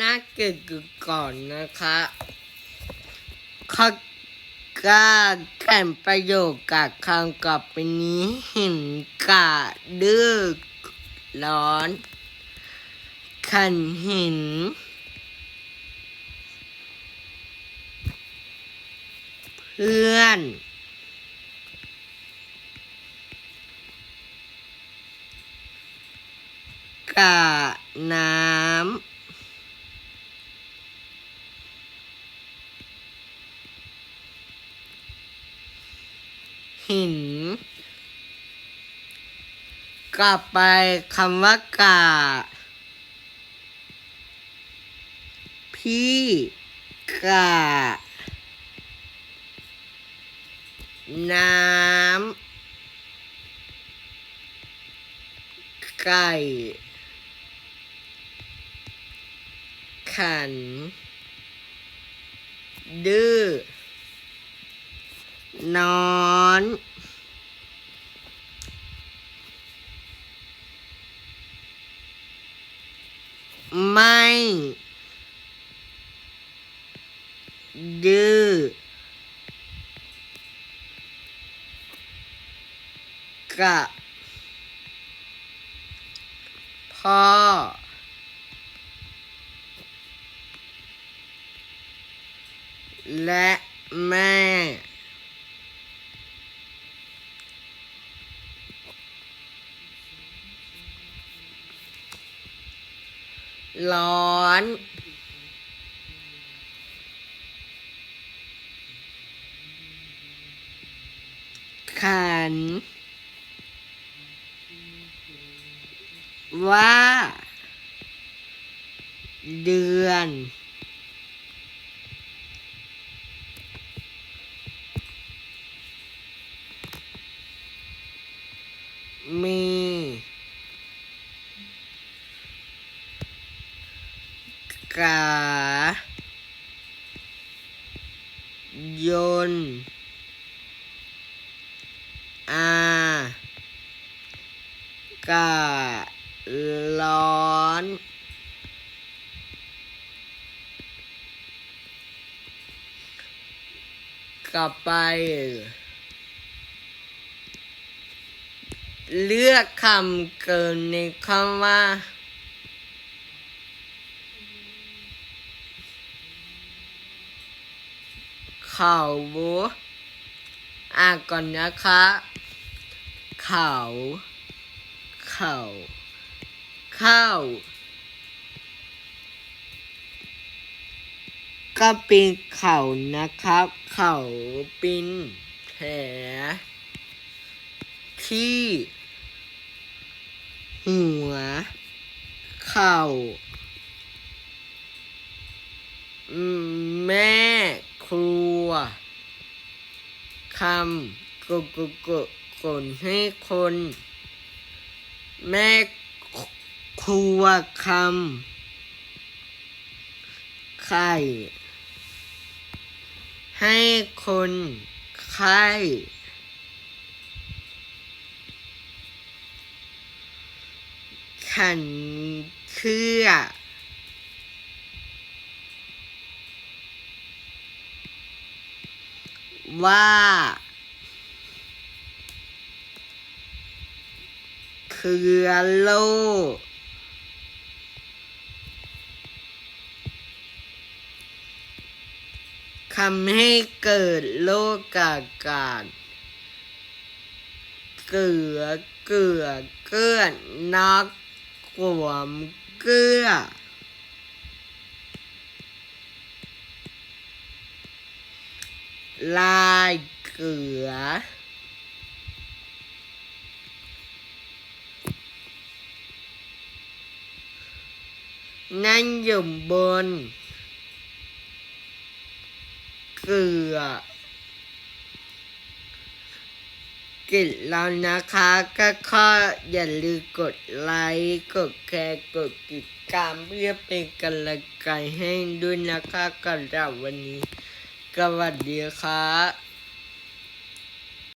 น่าเกิดก่อนนะคะเข้อกล้าแข่งประโยคกับคำกลับไปนี้เหินกะดื้อร้อนขันหินเพื่อนกะน้ำ หิน กลับไปคำว่ากาพี่กาน้ำ ไก่ ขัน ดื้อ นอน ไม่ ดื้อกะพ่อ และแม่ ร้อน ขัน ว่า เดือน มี กายนอาการ้อนกลับไป เลือกคำเกินในคำว่า ขาวอ่าก่อนนะคะเขาเข่าเข้าวก็เป็นเขานะครับ เขาป็นแผลที่ หัว เข่าแม่ครัว คำกกกกนให้คน แม่ครัวคำไข่ให้คนไข้ขันเครื่อ ว่า เคือโลก ทำให้เกิดโลกาการเกลือเกลือเกื้อนนักกวมเกลือ ลายเกลือ นั่นอยู่บน เกลือ กิดแล้วนะคะก็ข้ออย่าลืมกดไลค์กดแชร์กดติดตามเพื่อเป็นกำลังใจให้ด้วยนะคะกับเราวันนี้ สวัสดีครับ